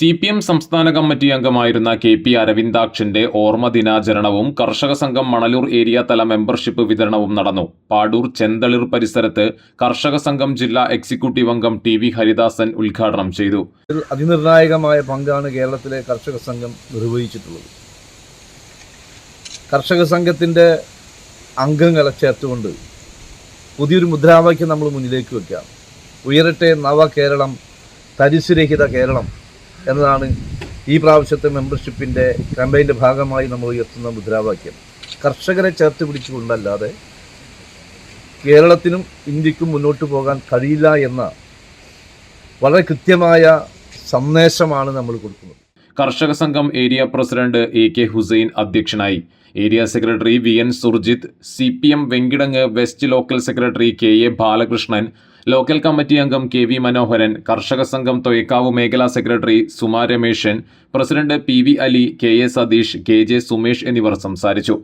C P M സംസ്ഥാന committee അംഗമായിരുന്ന K P അരവിന്ദാക്ഷന്റെ ഓർമ്മ ദിനാചരണവും കർഷക സംഘം മണലൂർ ഏരിയ തല മെമ്പർഷിപ്പ് വിതരണവും നടന്നു. പാടൂർ ചെന്തളിർ പരിസരത്ത് കർഷക സംഘം ജില്ലാ എക്സിക്യൂട്ടീവ് അംഗം ടി വി ഹരിദാസൻ ഉദ്ഘാടനം ചെയ്തു. അതിനിർണായകമായ പങ്കാണ് കേരളത്തിലെ കർഷക സംഘം നിർവഹിച്ചിട്ടുള്ളത്. കർഷക സംഘത്തിന്റെ അംഗങ്ങളെ ചേർത്തുകൊണ്ട് പുതിയൊരു മുദ്രാവാക്യം നമ്മൾ മുന്നിലേക്ക് വെക്കാം. ഉയരട്ടെ നവ കേരളം തരിശുരഹിത കേരളം. എന്നതാണ് ഈ പ്രാവശ്യത്തെ മെമ്പർഷിപ്പിന്റെ ക്യാമ്പയിന്റെ ഭാഗമായി നമ്മൾ ഉയർത്തുന്ന മുദ്രാവാക്യം. കർഷകരെ ചേർത്ത് പിടിച്ചുകൊണ്ടല്ലാതെ കേരളത്തിനും ഇന്ത്യക്കും മുന്നോട്ട് പോകാൻ കഴിയില്ല എന്ന വളരെ കൃത്യമായ സന്ദേശമാണ് നമ്മൾ കൊടുക്കുന്നത്. കർഷക സംഘം area president A K Hussain അധ്യക്ഷനായി. Area secretary V N Surjith C P M Venkitangu west local secretary K A Balakrishnan local committee അംഗം കെ വി മനോഹരൻ കർഷക സംഘം തൊയക്കാവ് മേഖലാ secretary Suma Rameshan president P V Ali K A Satheesh K J Sumesh എന്നിവർ സംസാരിച്ചു.